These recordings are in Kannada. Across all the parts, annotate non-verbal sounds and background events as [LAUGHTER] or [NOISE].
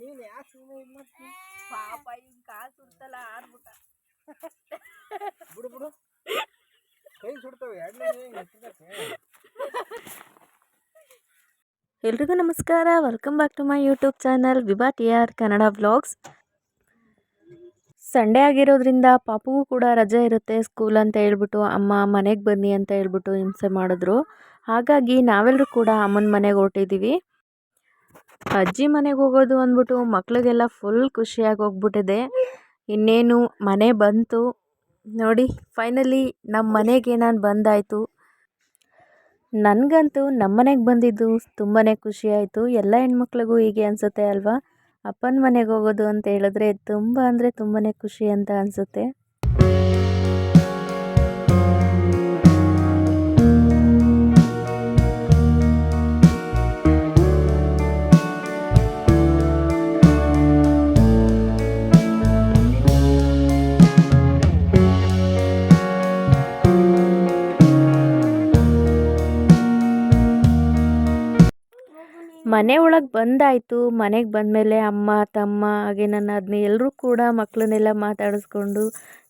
ನೀನ್ ಯಾಕೆ ಸುಮ್ಮನೆ ಇದು ಮಾಡ್ತೀನಿ ಪಾಪ ಈಗ ಕಾಲು ಸುಡ್ತಲ್ಲ ಆಡ್ಬಿಟ್ಟ. ಬಿಡು ಬಿಡು. ಕೈ ಸುಡ್ತವೆ ಎಲ್ರಿಗೂ ನಮಸ್ಕಾರ. Welcome back to my YouTube channel Vibha T R Kannada vlogs Sunday ಆಗಿರೋದ್ರಿಂದ ಪಾಪುಗೂ ಕೂಡ ರಜೆ ಇರುತ್ತೆ. ಸ್ಕೂಲ್ ಅಂತ ಹೇಳ್ಬಿಟ್ಟು ಅಮ್ಮ ಮನೆಗೆ ಬನ್ನಿ ಅಂತ ಹೇಳ್ಬಿಟ್ಟು ಹಿಂಸೆ ಮಾಡಿದ್ರು. ಹಾಗಾಗಿ ನಾವೆಲ್ಲರೂ ಕೂಡ ಅಮ್ಮನ ಮನೆಗೆ ಹೊರಟಿದ್ದೀವಿ ಅಜ್ಜಿ ಮನೆಗೆ ಹೋಗೋದು ಅಂದ್ಬಿಟ್ಟು ಮಕ್ಳಿಗೆಲ್ಲ ಫುಲ್ ಖುಷಿಯಾಗಿ ಹೋಗ್ಬಿಟ್ಟಿದೆ. ಇನ್ನೇನು ಮನೆ ಬಂತು. ನೋಡಿ ಫೈನಲಿ ನಮ್ಮ ಮನೆಗೆ ನಾನು ಬಂದಾಯಿತು. ನನಗಂತೂ ನಮ್ಮ ಮನೆಗೆ ಬಂದಿದ್ದು ತುಂಬಾ ಖುಷಿಯಾಯಿತು. ಎಲ್ಲ ಹೆಣ್ಮಕ್ಳಿಗೂ ಹೀಗೆ ಅನಿಸುತ್ತೆ ಅಲ್ವಾ? ಅಪ್ಪನ ಮನೆಗೆ ಹೋಗೋದು ಅಂತ ಹೇಳಿದ್ರೆ ತುಂಬ ಅಂದರೆ ತುಂಬಾ ಖುಷಿ ಅಂತ ಅನಿಸುತ್ತೆ. ಮನೆ ಒಳಗೆ ಬಂದಾಯಿತು. ಮನೆಗೆ ಬಂದಮೇಲೆ ಅಮ್ಮ, ತಮ್ಮ, ಹಾಗೆ ನನ್ನ ಆದ್ನಿ ಎಲ್ಲರೂ ಕೂಡ ಮಕ್ಕಳನ್ನೆಲ್ಲ ಮಾತಾಡಿಸ್ಕೊಂಡು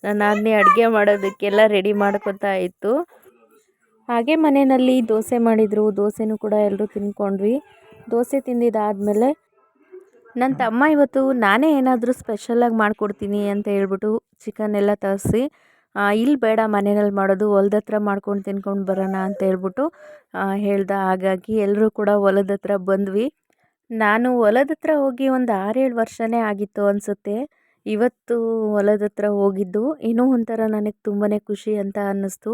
ನನ್ನ ಆದ್ನಿ ಅಡುಗೆ ಮಾಡೋದಕ್ಕೆಲ್ಲ ರೆಡಿ ಮಾಡ್ಕೊತಾ ಇತ್ತು. ಹಾಗೆ ಮನೆಯಲ್ಲಿ ದೋಸೆ ಮಾಡಿದರು. ದೋಸೆನೂ ಕೂಡ ಎಲ್ಲರೂ ತಿನ್ಕೊಂಡ್ವಿ ದೋಸೆ ತಿಂದಿದ್ದಾದಮೇಲೆ ನನ್ನ ತಮ್ಮ ಇವತ್ತು ನಾನೇ ಏನಾದರೂ ಸ್ಪೆಷಲಾಗಿ ಮಾಡಿಕೊಡ್ತೀನಿ ಅಂತ ಹೇಳ್ಬಿಟ್ಟು ಚಿಕನ್ ಎಲ್ಲ ತರಿಸಿ ಇಲ್ಲಿ ಬೇಡ ಮನೆಯಲ್ಲಿ ಮಾಡೋದು ಹೊಲ್ದ ಹತ್ರ ಮಾಡ್ಕೊಂಡು ತಿನ್ಕೊಂಡು ಬರೋಣ ಅಂತ ಹೇಳ್ಬಿಟ್ಟು ಹೇಳ್ದ ಹಾಗಾಗಿ ಎಲ್ಲರೂ ಕೂಡ ಹೊಲದ ಹತ್ರ ಬಂದ್ವಿ. ನಾನು ಹೊಲದ ಹತ್ರ ಹೋಗಿ ಒಂದು ಆರೇಳು ವರ್ಷನೇ ಆಗಿತ್ತು ಅನಿಸುತ್ತೆ. ಇವತ್ತು ಹೊಲದ ಹತ್ರ ಹೋಗಿದ್ದು. ಇನ್ನೂ ಒಂಥರ ನನಗೆ ತುಂಬಾ ಖುಷಿ ಅಂತ ಅನ್ನಿಸ್ತು.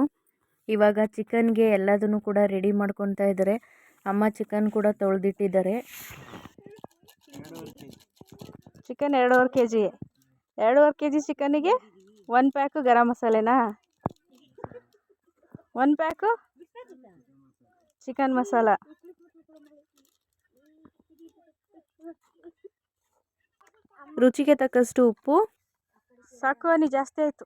ಇವಾಗ ಚಿಕನ್ಗೆ ಎಲ್ಲದನ್ನು ಕೂಡ ರೆಡಿ ಮಾಡ್ಕೊತಾ ಇದ್ದಾರೆ ಅಮ್ಮ ಚಿಕನ್ ಕೂಡ ತೊಳೆದಿಟ್ಟಿದ್ದಾರೆ. ಚಿಕನ್ ಎರಡೂವರೆ ಕೆ ಜಿ ಎರಡೂವರೆ ಕೆ ಜಿ ಚಿಕನ್ನಿಗೆ ಒನ್ ಪ್ಯಾಕು ಗರಂ ಮಸಾಲೆನಾ ಒನ್ ಪ್ಯಾಕು ಚಿಕನ್ ಮಸಾಲ ರುಚಿಗೆ ತಕ್ಕಷ್ಟು ಉಪ್ಪು. ಸಾಕು ಅನಿ ಜಾಸ್ತಿ ಆಯಿತು.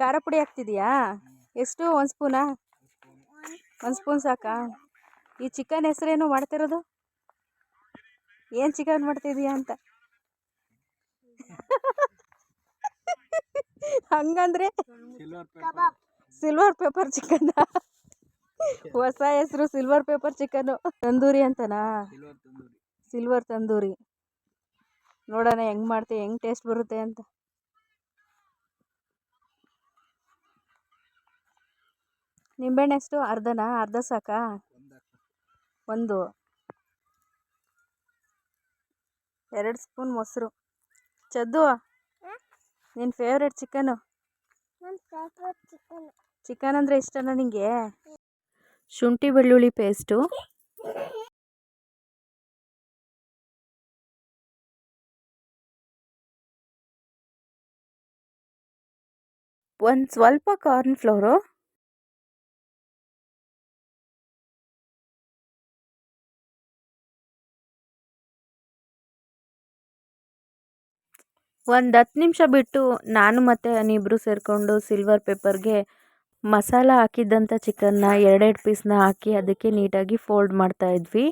ಖಾರ ಪುಡಿ ಹಾಕ್ತಿದೆಯಾ? ಎಷ್ಟು? ಒಂದು ಸ್ಪೂನಾ ಒಂದು ಸ್ಪೂನ್ ಸಾಕಾ? ಈ ಚಿಕನ್ ಹೆಸರೇನು ಮಾಡ್ತಿರೋದು? ಏನು ಚಿಕನ್ ಮಾಡ್ತಿದೀಯಾ ಅಂತ? ಹಂಗಂದ್ರೆ ಸಿಲ್ವರ್ ಪೇಪರ್ ಚಿಕನ್ ಹೊಸ ಹೆಸರು ಸಿಲ್ವರ್ ಪೇಪರ್ ಚಿಕನ್ ತಂದೂರಿ ಅಂತನಾ? ಸಿಲ್ವರ್ ತಂದೂರಿ. ನೋಡೋಣ ಹೆಂಗ್ ಮಾಡ್ತೀವಿ ಹೆಂಗ್ ಟೇಸ್ಟ್ ಬರುತ್ತೆ ಅಂತ. ನಿಂಬೆಹಣ್ಣು ಎಷ್ಟು? ಅರ್ಧನಾ? ಅರ್ಧ ಸಾಕಾ? ಒಂದು ಎರಡು ಸ್ಪೂನ್ ಮೊಸರು. ಚದ್ದು ನಿನ್ನ ಫೇವ್ರೆಟ್ ಚಿಕನು ಚಿಕನ್ ಅಂದರೆ ಇಷ್ಟನಾ ನಿಂಗೆ? ಶುಂಠಿ ಬೆಳ್ಳುಳ್ಳಿ ಪೇಸ್ಟು ಒಂದು ಸ್ವಲ್ಪ ಕಾರ್ನ್ ಫ್ಲೋರು ಒಂದು ಹತ್ತು ನಿಮಿಷ ಬಿಟ್ಟು ನಾನು ಮತ್ತು ಅನಿಬ್ರು ಸೇರಿಕೊಂಡು ಸಿಲ್ವರ್ ಪೇಪರ್ಗೆ ಮಸಾಲ ಹಾಕಿದ್ದಂಥ ಚಿಕನ್ನ ಎರಡೆರಡು ಪೀಸ್ನ ಹಾಕಿ ಅದಕ್ಕೆ ನೀಟಾಗಿ ಫೋಲ್ಡ್ ಮಾಡ್ತಾಯಿದ್ವಿ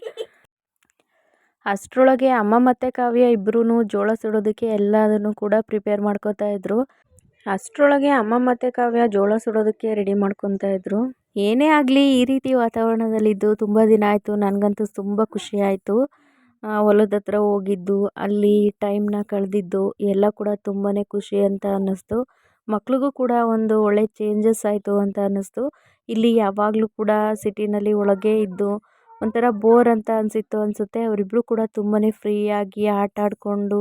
ಅಷ್ಟರೊಳಗೆ ಅಮ್ಮ ಮತ್ತು ಕಾವ್ಯ ಇಬ್ಬರೂ ಜೋಳ ಸುಡೋದಕ್ಕೆ ಎಲ್ಲದನ್ನು ಕೂಡ ಪ್ರಿಪೇರ್ ಮಾಡ್ಕೋತಾ ಇದ್ರು. ಅಷ್ಟರೊಳಗೆ ಅಮ್ಮ ಮತ್ತು ಕಾವ್ಯ ಜೋಳ ಸುಡೋದಕ್ಕೆ ರೆಡಿ ಮಾಡ್ಕೊತಾ ಇದ್ರು. ಏನೇ ಆಗಲಿ ಈ ರೀತಿ ವಾತಾವರಣದಲ್ಲಿದ್ದು ತುಂಬ ದಿನ ಆಯಿತು. ನನಗಂತೂ ತುಂಬ ಖುಷಿ ಆಯಿತು. ಹೊಲದ ಹತ್ರ ಹೋಗಿದ್ದು, ಅಲ್ಲಿ ಟೈಮ್ನ ಕಳೆದಿದ್ದು, ಎಲ್ಲ ಕೂಡ ತುಂಬಾ ಖುಷಿ ಅಂತ ಅನ್ನಿಸ್ತು. ಮಕ್ಳಿಗೂ ಕೂಡ ಒಂದು ಒಳ್ಳೆ ಚೇಂಜಸ್ ಆಯಿತು ಅಂತ ಅನ್ನಿಸ್ತು. ಇಲ್ಲಿ ಯಾವಾಗಲೂ ಕೂಡ ಸಿಟಿನಲ್ಲಿ ಒಳಗೆ ಇದ್ದು, ಒಂಥರ ಬೋರ್ ಅಂತ ಅನಿಸಿತ್ತು ಅನಿಸುತ್ತೆ. ಅವರಿಬ್ಬರು ಕೂಡ ತುಂಬಾ ಫ್ರೀಯಾಗಿ ಆಟ ಆಡಿಕೊಂಡು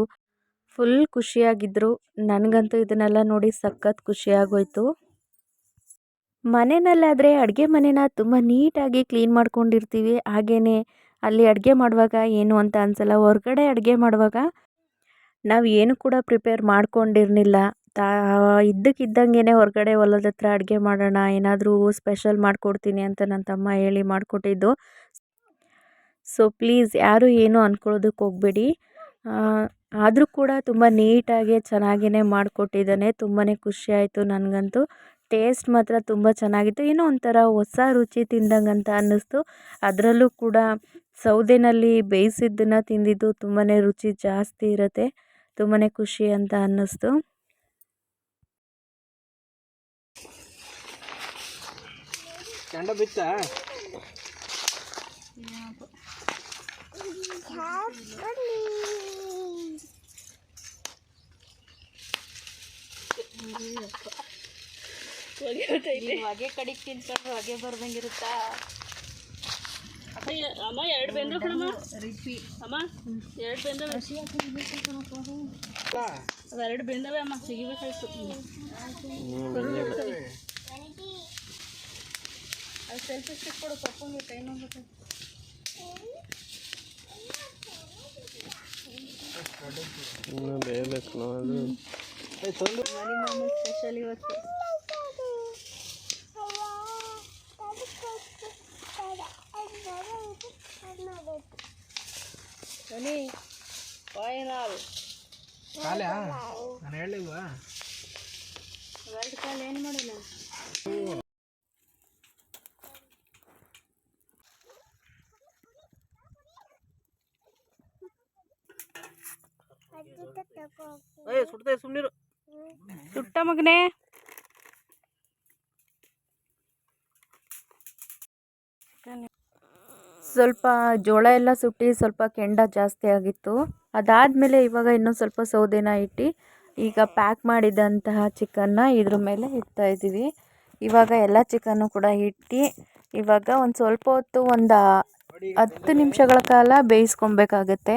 ಫುಲ್ ಖುಷಿಯಾಗಿದ್ದರು ನನಗಂತೂ ಇದನ್ನೆಲ್ಲ ನೋಡಿ ಸಖತ್ ಖುಷಿಯಾಗೋಯಿತು. ಮನೆಯಲ್ಲಾದರೆ ಅಡುಗೆ ಮನೇನ ತುಂಬ ನೀಟಾಗಿ ಕ್ಲೀನ್ ಮಾಡ್ಕೊಂಡಿರ್ತೀವಿ. ಹಾಗೆಯೇ ಅಲ್ಲಿ ಅಡುಗೆ ಮಾಡುವಾಗ ಏನು ಅಂತ ಅನಿಸಲ್ಲ. ಹೊರ್ಗಡೆ ಅಡುಗೆ ಮಾಡುವಾಗ ನಾವು ಏನು ಕೂಡ ಪ್ರಿಪೇರ್ ಮಾಡ್ಕೊಂಡಿರಲಿಲ್ಲ. ತಾ ಇದ್ದಕ್ಕಿದ್ದಂಗೆ ಹೊರಗಡೆ ಹೊಲದ ಹತ್ರ ಅಡುಗೆ ಮಾಡೋಣ, ಏನಾದರೂ ಸ್ಪೆಷಲ್ ಮಾಡಿಕೊಡ್ತೀನಿ ಅಂತ ನನ್ನ ತಮ್ಮ ಹೇಳಿ ಮಾಡಿಕೊಟ್ಟಿದ್ದು. ಸೊ ಪ್ಲೀಸ್ ಯಾರೂ ಏನು ಅಂದ್ಕೊಳ್ಳೋದಕ್ಕೆ ಹೋಗಬೇಡಿ. ಆದರೂ ಕೂಡ ತುಂಬ ನೀಟಾಗಿ ಚೆನ್ನಾಗಿಯೇ ಮಾಡಿಕೊಟ್ಟಿದ್ದಾನೆ. ತುಂಬಾ ಖುಷಿ ಆಯಿತು ನನಗಂತೂ. ಟೇಸ್ಟ್ ಮಾತ್ರ ತುಂಬ ಚೆನ್ನಾಗಿತ್ತು. ಏನೋ ಒಂಥರ ಹೊಸ ರುಚಿ ತಿಂದಂಗೆ ಅಂತ ಅನ್ನಿಸ್ತು. ಅದರಲ್ಲೂ ಕೂಡ ಸೌದೆನಲ್ಲಿ ಬೇಯಿಸಿದ್ದನ್ನು ತಿಂದಿದ್ದು ತುಂಬಾ ರುಚಿ ಜಾಸ್ತಿ ಇರುತ್ತೆ. ತುಂಬಾ ಖುಷಿ ಅಂತ ಅನ್ನಿಸ್ತು. ಹೊಗೆ ಕಡಿಗೆ ತಿನ್ಕೊಂಡು ಹೊಗೆ ಬರ್ದಂಗಿರುತ್ತಾ? ಅಮ್ಮ ಎರಡು ಬೆಂದ್ರು ಕಣಮ್ಮ ರಿಪಿ ಅಮ್ಮ ಎರಡು ಬೆಂದವೆ ಅವೆರಡು ಬೆಂದವೆ ಅಮ್ಮ ಸಿಗಿಬೇಕಾಯ್ತು. ಅದು ಸೆಲ್ಫಿ ಸ್ಟಿಕ್ ಕೊಡು ಕಪ್ಪಂಗೆ ಟೈಮ್ ಹೋಗ್ಬೇಕು ಏ, ತಂದು ಸ್ಪೆಷಲ್ ಇವತ್ತು. ಬನ್ನಿ ಫೈನಲ್ ಕಾಲ ನಾನು ಹೇಳಿಲ್ವಾ ಎರಡು ಕಾಲು ಏನು ಮಾಡಿಲ್ಲ ಏ ಸುಡ್ತೇ ಸುಮ್ಮನಿರು ಸುಟ್ಟ ಮಗನೇ. ಸ್ವಲ್ಪ ಜೋಳ ಎಲ್ಲ ಸುಟ್ಟು ಸ್ವಲ್ಪ ಕೆಂಡ ಜಾಸ್ತಿ ಆಗಿತ್ತು. ಅದಾದಮೇಲೆ ಇವಾಗ ಇನ್ನೂ ಸ್ವಲ್ಪ ಸೌದೆನ ಇಟ್ಟು ಈಗ ಪ್ಯಾಕ್ ಮಾಡಿದಂತಹ ಚಿಕನ್ನ ಇದ್ರ ಮೇಲೆ ಇಡ್ತಾ ಇದ್ದೀವಿ. ಇವಾಗ ಎಲ್ಲ ಚಿಕನ್ನು ಕೂಡ ಇಟ್ಟು ಇವಾಗ ಒಂದು ಸ್ವಲ್ಪ ಹೊತ್ತು ಒಂದು ಹತ್ತು ನಿಮಿಷಗಳ ಕಾಲ ಬೇಯಿಸ್ಕೊಬೇಕಾಗತ್ತೆ.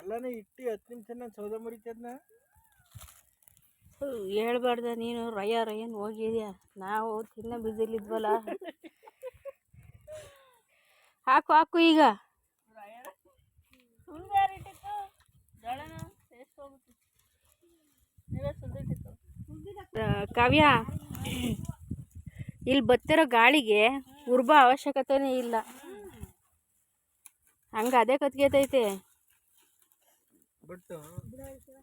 ಎಲ್ಲಾನು ಇಟ್ಟು ಹತ್ತು ನಿಮಿಷ ಸೌದೆ ಮುರಿತದ್ನ? ಹೇಳ್ಬಾರ್ದ, ನೀನು ರಯ ರಯನ್ ಹೋಗಿದ್ಯಾ? ನಾವು ತಿನ್ನ ಬಿಸಿಲಿದ್ವಲ್ಲ. ಹಾಕು ಹಾಕು ಈಗ. ಕಾವ್ಯ, ಇಲ್ಲಿ ಬತ್ತಿರೋ ಗಾಳಿಗೆ ಉರ್ಬ ಅವಶ್ಯಕತೆನೇ ಇಲ್ಲ. ಹಂಗ ಅದೇ ಕತ್ಗೆತೈತೆ. ಬಟ್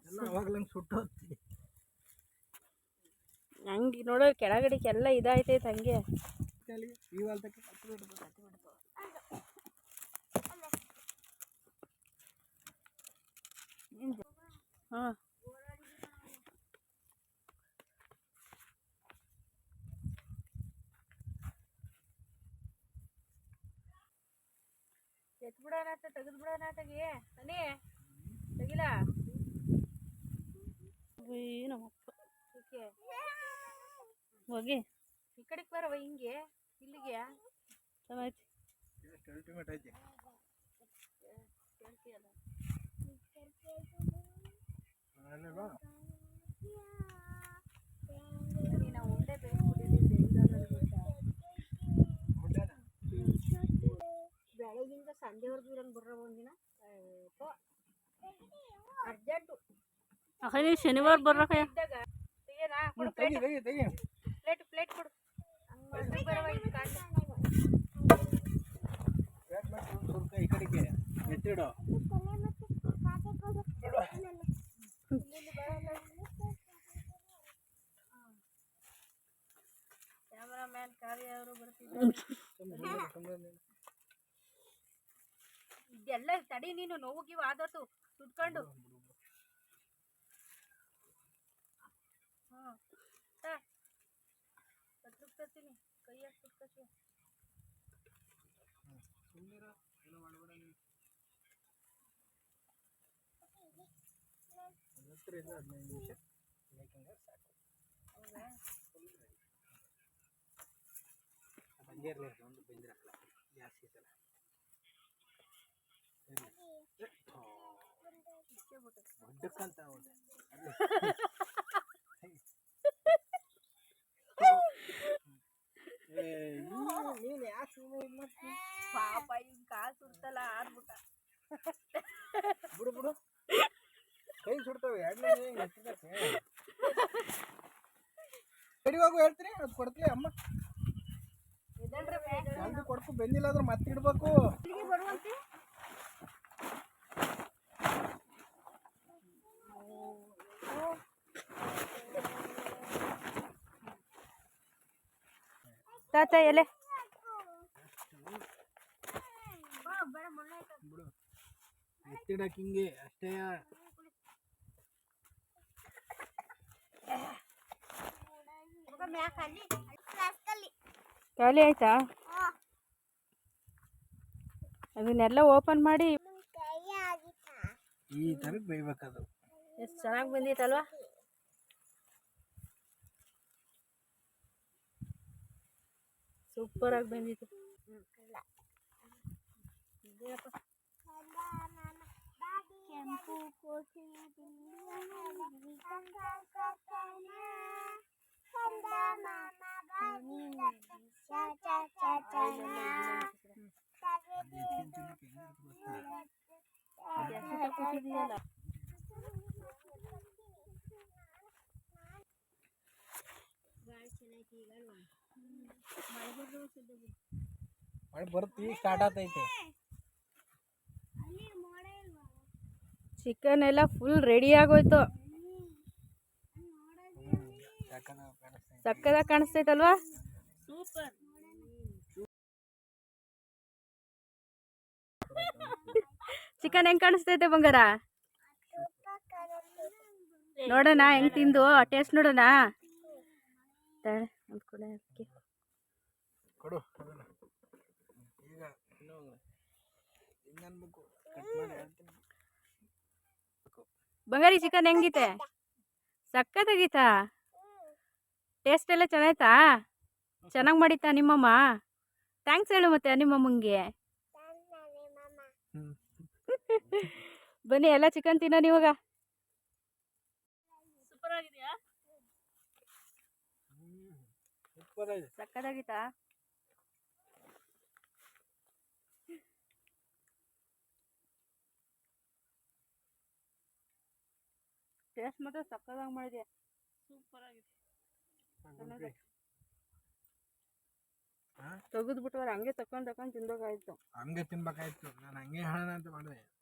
ಎಲ್ಲ ಹಂಗೆ ನೋಡೋ ಕೆಳಗಡೆಗೆಲ್ಲ ಇದಾಯ್ತೈತೆ ಹಂಗೆ. ಹಾಂ. ಎತ್ ಬಿಡೋಣ ತೆಗೆದು ಬಿಡೋಣ ತೆಗಿ ಸನಿ ತೆಗಿಲ ನಮ್ಮಪ್ಪ. ಓಕೆ ಹೋಗಿ. ಈ ಕಡೆಗೆ ಬರವ ಹಿಂಗೆ? ಇಲ್ಲಿಗೆ? ಅಲ್ಟಿಮೇಟ್ ಐತಿ? ನಾವು ಉಂಡೆ? ಬೆಳಗಿಂದ ಸಂಜೆವರೆಗೂ ಇರಂಗ್ ಬರ್ರ ಒಂದಿನ. ಅರ್ಜೆಂಟು. ಅದೇ ಶನಿವಾರ ಬರ್ರಕ ಹ್ಮ್, ತೆಗಿ ತೆಗಿ ತೆಗಿ ಪ್ಲೇಟ್ ಪ್ಲೇಟ್ ಕೊಡು ಹಂಗ್ ಬರವ ಇಲ್ಲಿ ಕಾಂಡ ಪ್ಲೇಟ್ ಮಾಡಿ ಸುರ್ಕ ಸುರ್ಕ ಈ ಕಡೆಗೆ ಎತ್ತಿಡು ಕ್ಯಾಮ್ರಾಮ್ಯಾನ್ ಕಾರ್ಯ ಅವರು ಬರ್ತಿದ್ದಾರೆ ಸುಮ್ಮನೆ ಸುಮ್ಮನೆ ಇದೆಲ್ಲ ತಡಿ ನೀನು ನೋವು ಗೀವು ಆದತ್ತು ಸುಟ್ಕೊಂಡು. ಹಾಂ ಕೈಯಾಗ ಸುಟ್ಕಸಿ ಸುಮ್ಮನಿರ ಏನೋ ಮಾಡಬೇಡ ನೀನು ಹತ್ತರಿಂದ ಹದಿನೈದು ನಿಮಿಷ ಬೇಕಂದ್ರೆ ಸಾಕು ಅದು ಹಂಗೆ ಇರಲಿ ಒಂದು ಬೆಂದಿರಲ್ಲ ಜಾಸ್ತಿ ಸಲ ದೊಡ್ಡಕ್ಕಂತ ಹೋದೆ ನೀನು ಯಾಕೆ ಸುಮ್ಮನೆ ಇದು ಮಾಡ್ತೀನಿ ಪಾಪ ಈಗ ಕಾಲು ಸುಡ್ತಲ್ಲ ಆಡ್ಬಿಟ್ಟ ಬಿಡು ಬಿಡು ಕೈ ಸುಡ್ತವೆ ಹೋಗು ಹೇಳ್ತೀನಿ ಅದು ಕೊಡ್ತೀವಿ ಅಮ್ಮ? ಜಲ್ದಿ ಕೊಡ್ಕು ಬೆಂದಿಲ್ಲ ಅಂದ್ರೆ ಮತ್ತೆ ಇಡ್ಬೇಕು. ತಾತ ಎಲೆ. ಬಿಡು ಎತ್ತಿಡಕ್ ಹಿಂಗೆ ಅಷ್ಟೇ. ಖಾಲಿ ಆಯ್ತಾ? ಅದನ್ನೆಲ್ಲ ಓಪನ್ ಮಾಡಿ. ಈ ಥರ ಬೇಯ್ಬೇಕದು. ಎಷ್ಟು ಚೆನ್ನಾಗಿ ಬಂದಿತ್ತಲ್ವಾ ಸೂಪರಾಗಿ ಬಂದಿತ್ತು. ಕೆಂಪು ಚಿಕನ್ ಎಲ್ಲ ಫುಲ್ ರೆಡಿ ಆಗೋಯ್ತು ಯಾಕಂದ್ರೆ ಕಾಣಿಸ್ತೈತೆ ಸಕ್ಕದಾಗಿ ಕಾಣಿಸ್ತೈತಲ್ವಾ? ಚಿಕನ್ ಹೆಂಗ್ ಕಾಣಿಸ್ತೈತೆ ಬಂಗಾರ? ನೋಡೋಣ ಹೆಂಗ್ ತಿಂದು ಟೇಸ್ಟ್ ನೋಡೋಣ. ಬಂಗಾರಿ ಚಿಕನ್ ಹೆಂಗಿತೆ? ಸಕ್ಕತ್ತಾಗಿತ್ತಾ ಟೇಸ್ಟ್ ಎಲ್ಲ ಚೆನ್ನಾಯ್ತಾ? ಚೆನ್ನಾಗಿ ಮಾಡಿತ್ತಾ ನಿಮ್ಮಮ್ಮ? ಥ್ಯಾಂಕ್ಸ್ ಹೇಳು ಮತ್ತೆ ನಿಮ್ಮಮ್ಮಂಗೆ. [LAUGHS] ಬನ್ನಿ ಎಲ್ಲ ಚಿಕನ್ ತಿನ್ನೋಣ ಇವಾಗ ಸೂಪರ್ ಆಗಿದೆಯಾ ಸೂಪರ್ ಆಗಿದೆ ಸಕ್ಕತ್ತಾಗಿತ್ತಾ? ಟೇಸ್ಟ್ ಮಾತ್ರ ಸಕ್ಕತ್ತಾಗಿ ಮಾಡಿದೆ ಸೂಪರ್ ಆಗಿದೆ ಚೆನ್ನಾಗಿದೆ. ಹಾ? ತೆಗೆದ್ಬಿಟ್ಟವ್ರೆ ಹಂಗೆ ತಕೊಂಡ್ ತಕೊಂಡ್ ತಿನ್ಬೇಕಾಯ್ತು. ಹಂಗೆ ತಿನ್ಬೇಕಾಯ್ತು. ನಾನು ಹಂಗೆ ಹೇಳೋಣ ಅಂತ ಮಾಡಿದೆ.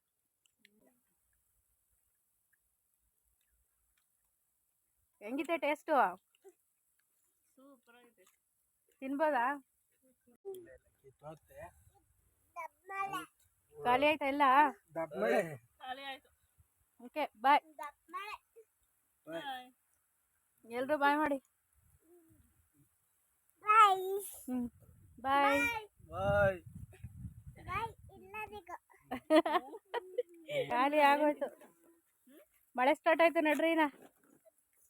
ಹೆಂಗಿದೆ ಟೇಸ್ಟು ಸೂಪರ್ ಆಗಿದೆ. ತಿನ್ಬೋದಾ? ಖಾಲಿ ಆಯ್ತಾ ಇಲ್ಲ? ಖಾಲಿ ಆಯ್ತು. ಓಕೆ ಬಾಯ್ ಎಲ್ರು ಬಾಯ್ ಮಾಡಿ. ಹ್ಞೂ ಬಾಯ್. ಬಾಯ್. ಖಾಲಿ ಆಗೋಯ್ತು. ಮಳೆ ಸ್ಟಾರ್ಟ್ ಆಯ್ತು ನಡ್ರಿ ನಾ.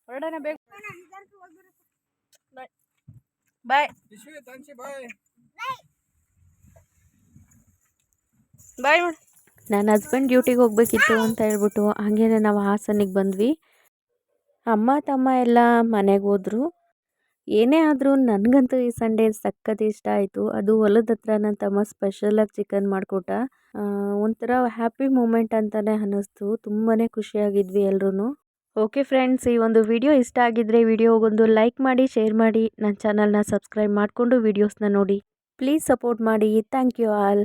ಹೊರಡೋಣ ಬೇಕು ಬಾಯ್. ಬಾಯ್. ಬಾಯ್. ಬಾಯ್ ಮಾಡಿ. ನನ್ನ ಹಸ್ಬೆಂಡ್ ಡ್ಯೂಟಿಗೆ ಹೋಗ್ಬೇಕಿತ್ತು ಅಂತ ಹೇಳ್ಬಿಟ್ಟು ಹಾಗೇನೆ ನಾವು ಹಾಸನಿಗೆ ಬಂದ್ವಿ. ಅಮ್ಮ ತಮ್ಮ ಎಲ್ಲ ಮನೆಗೆ ಹೋದ್ರು. ಏನೇ ಆದರೂ ನನಗಂತೂ ಈ ಸಂಡೇ ಸಖತ್ ಇಷ್ಟ ಆಯಿತು. ಅದು ಹೊಲದ ಹತ್ರ ನನ್ನ ತಮ್ಮ ಸ್ಪೆಷಲಾಗಿ ಚಿಕನ್ ಮಾಡಿಕೊಟ್ಟ. ಒಂಥರ ಹ್ಯಾಪಿ ಮೂಮೆಂಟ್ ಅಂತಲೇ ಅನ್ನಿಸ್ತು. ತುಂಬಾ ಖುಷಿಯಾಗಿದ್ವಿ ಎಲ್ಲರೂ ಓಕೆ ಫ್ರೆಂಡ್ಸ್ ಈ ಒಂದು ವಿಡಿಯೋ ಇಷ್ಟ ಆಗಿದ್ದರೆ ವಿಡಿಯೋಗೊಂದು ಲೈಕ್ ಮಾಡಿ ಶೇರ್ ಮಾಡಿ. ನನ್ನ ಚಾನಲ್ನ ಸಬ್ಸ್ಕ್ರೈಬ್ ಮಾಡಿಕೊಂಡು ವೀಡಿಯೋಸ್ನ ನೋಡಿ. ಪ್ಲೀಸ್ ಸಪೋರ್ಟ್ ಮಾಡಿ. Thank you all